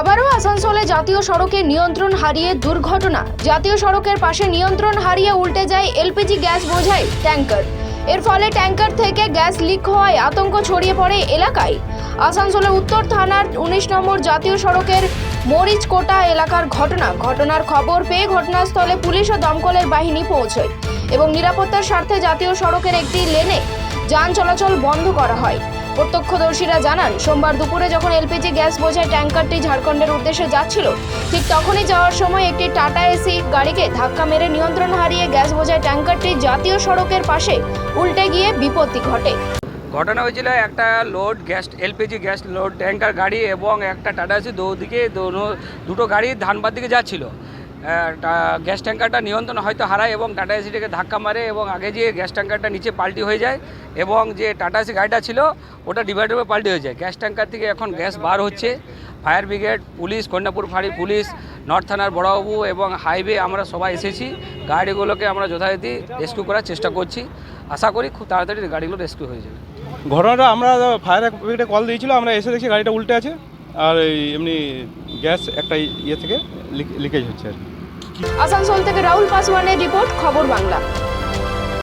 আবারও আসানসোলে জাতীয় সড়কে নিয়ন্ত্রণ হারিয়ে দুর্ঘটনা। জাতীয় সড়কের পাশে নিয়ন্ত্রণ হারিয়ে উল্টে যায় এলপিজি গ্যাস বোঝাই ট্যাঙ্কার। এর ফলে ট্যাঙ্কার থেকে গ্যাস লিক হওয়ায় আতঙ্ক ছড়িয়ে পড়ে এলাকায়। আসানসোলে উত্তর থানার উনিশ নম্বর জাতীয় সড়কের মরিচকোটা এলাকার ঘটনা। ঘটনার খবর পেয়ে ঘটনাস্থলে পুলিশ ও দমকলের বাহিনী পৌঁছয় এবং নিরাপত্তার স্বার্থে জাতীয় সড়কের একটি লেনে যান চলাচল বন্ধ করা হয়। প্রত্যক্ষদর্শীরা জানান, সোমবার দুপুরে যখন এলপিজি গ্যাস বোঝায় ট্যাঙ্কারটি ঝাড়খণ্ডের উদ্দেশ্যে যাচ্ছিল, ঠিক তখনই যাওয়ার সময় একটি টাটা এসি গাড়িকে ধাক্কা মেরে নিয়ন্ত্রণ হারিয়ে গ্যাস বোঝায় ট্যাঙ্কারটি জাতীয় সড়কের পাশে উল্টে গিয়ে বিপত্তি ঘটে। ঘটনা হয়েছিল একটা load gas, LPG gas load tanker গাড়ি এবং একটা টাটা এসি দুদিকে দুটো গাড়ি ধানবাদ দিকে যাচ্ছিল। গ্যাস ট্যাঙ্কারটা নিয়ন্ত্রণ হয়তো হারায় এবং টাটা এসিটাকে ধাক্কা মারে এবং আগে যে গ্যাস ট্যাঙ্কারটা নিচে পাল্টি হয়ে যায় এবং যে টাটা এসি গাড়িটা ছিল, ওটা ডিভাইডারে পাল্টি হয়ে যায়। গ্যাস ট্যাঙ্কার থেকে এখন গ্যাস বার হচ্ছে। ফায়ার ব্রিগেড, পুলিশ, কন্যাপুর ফাঁড়ি পুলিশ, নর্থ থানার বড়বাবু এবং হাইওয়ে আমরা সবাই এসেছি। গাড়িগুলোকে আমরা যথারীতি রেস্কিউ করার চেষ্টা করছি। আশা করি খুব তাড়াতাড়ি গাড়িগুলো রেস্কিউ হয়ে যাবে। ঘটনাটা আমরা ফায়ার ব্রিগেডে কল দিয়েছিল, আমরা এসে দেখছি গাড়িটা উল্টে আছে। আর এই এমনি গ্যাস একটা ইয়ে থেকে লিকেজ হচ্ছে আর কি। আসানসোল থেকে রাহুল পাসওয়ানের রিপোর্ট, খবর বাংলা।